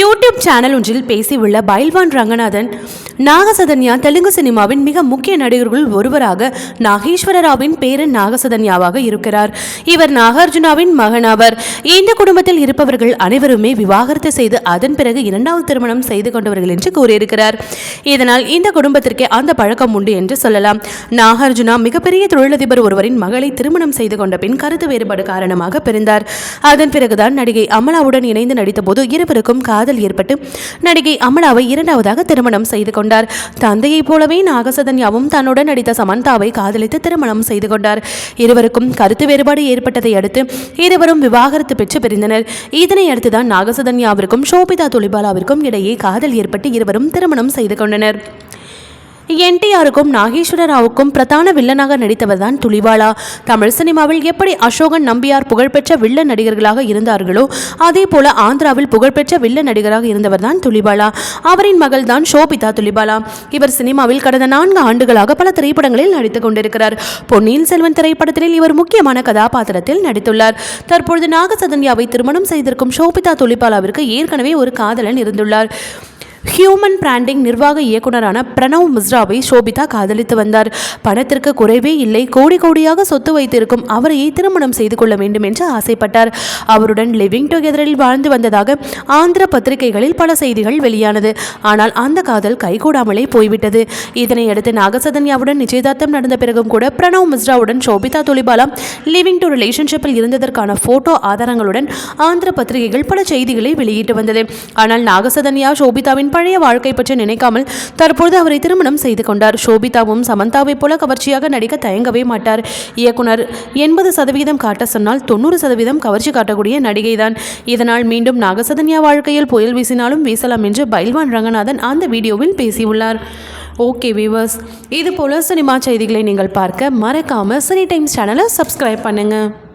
YouTube channel ஒன்றில் பேசியுள்ள பைல்வான் ரங்கநாதன் நாகசதன்யா தெலுங்கு சினிமாவின் மிக முக்கிய நடிகர்கள் ஒருவராக நாகேஸ்வர ராவின் பேரன் நாகசதன்யாவாக இருக்கிறார். இவர் நாகார்ஜுனாவின் மகனாவர் இந்த குடும்பத்தில் இருப்பவர்கள் அனைவருமே விவாகரத்து செய்து அதன் பிறகு இரண்டாவது திருமணம் செய்து கொண்டவர்கள் என்று கூறியிருக்கிறார். இதனால் இந்த குடும்பத்திற்கே அந்த பழக்கம் உண்டு என்று சொல்லலாம். நாகார்ஜுனா மிகப்பெரிய தொழிலதிபர் ஒருவரின் மகளை திருமணம் செய்து கொண்ட பின் கருத்து வேறுபாடு காரணமாக பிறந்தார் அதன் பிறகுதான் நடிகை அமலாவுடன் இணைந்து நடித்தபோது இருவருக்கும் காதல் ஏற்பட்டு நடிகை அமலாவை இரண்டாவதாக திருமணம் செய்து கொண்டார். தந்தையைப் போலவே நாகசதன்யாவும் தன்னுடன் நடித்த சமந்தாவை காதலித்து திருமணம் செய்து கொண்டார். இருவருக்கும் கருத்து வேறுபாடு ஏற்பட்டதை அடுத்து இருவரும் விவாகரத்து பெற்று பிரிந்தனர். இதனை அடுத்துதான் நாகசதன்யாவிற்கும் ஷோபிதா துலிபாலாவிற்கும் இடையே காதல் ஏற்பட்டு இருவரும் திருமணம் செய்து கொண்டனர். என்டிஆருக்கும் நாகேஸ்வரராவுக்கும் பிரதான வில்லனாக நடித்தவர் தான் துளிவாளா. தமிழ் சினிமாவில் எப்படி அசோகன் நம்பியார் புகழ்பெற்ற வில்ல நடிகர்களாக இருந்தார்களோ அதே போல ஆந்திராவில் புகழ்பெற்ற வில்ல நடிகராக இருந்தவர் தான் துளிபாலா அவரின் மகள் தான் ஷோபிதா துளிபாலா இவர் சினிமாவில் கடந்த நான்கு ஆண்டுகளாக பல திரைப்படங்களில் நடித்துக் கொண்டிருக்கிறார். பொன்னியின் செல்வன் திரைப்படத்தில் இவர் முக்கியமான கதாபாத்திரத்தில் நடித்துள்ளார். தற்பொழுது நாகசதன்யாவை திருமணம் செய்திருக்கும் ஷோபிதா துளிபாலாவிற்கு ஏற்கனவே ஒரு காதலன் இருந்துள்ளார். ஹியூமன் பிராண்டிங் நிர்வாக இயக்குனரான பிரணவ் மிஸ்ராவை சோபிதா காதலித்து வந்தார். பணத்திற்கு குறைவே இல்லை. கோடி கோடியாக சொத்து வைத்திருக்கும் அவரையே திருமணம் செய்து கொள்ள வேண்டும் என்று ஆசைப்பட்டார். அவருடன் லிவிங் டுகெதரில் வாழ்ந்து வந்ததாக ஆந்திர பத்திரிகைகளில் பல செய்திகள் வெளியானது. ஆனால் அந்த காதல் கைகூடாமலே போய்விட்டது. இதனையடுத்து நாகசதன்யாவுடன் நிச்சயதார்த்தம் நடந்த பிறகும் கூட பிரணவ் மிஸ்ராவுடன் சோபிதா துலிபாலா லிவிங் டு ரிலேஷன்ஷிப்பில் இருந்ததற்கான போட்டோ ஆதாரங்களுடன் ஆந்திர பத்திரிகைகள் பல செய்திகளை வெளியிட்டு வந்தது. ஆனால் நாகசதன்யா சோபிதாவின் பழைய வாழ்க்கை பற்றி நினைக்காமல் தற்பொழுது அவரை திருமணம் செய்து கொண்டார். ஷோபிதாவும் சமந்தாவைப் போல கவர்ச்சியாக நடிக்க தயங்கவே மாட்டார். இயக்குனர் எண்பது சதவீதம் காட்ட சொன்னால் தொண்ணூறு சதவீதம் கவர்ச்சி காட்டக்கூடிய நடிகைதான். இதனால் மீண்டும் நாகசதன்யா வாழ்க்கையில் புயல் வீசினாலும் வீசலாம் என்று பைல்வான் ரங்கநாதன் அந்த வீடியோவில் பேசியுள்ளார். ஓகே வீவர்ஸ் இது போல சினிமா செய்திகளை நீங்கள் பார்க்க மறக்காமல் சினி டைம்ஸ் சேனலை சப்ஸ்கிரைப் பண்ணுங்கள்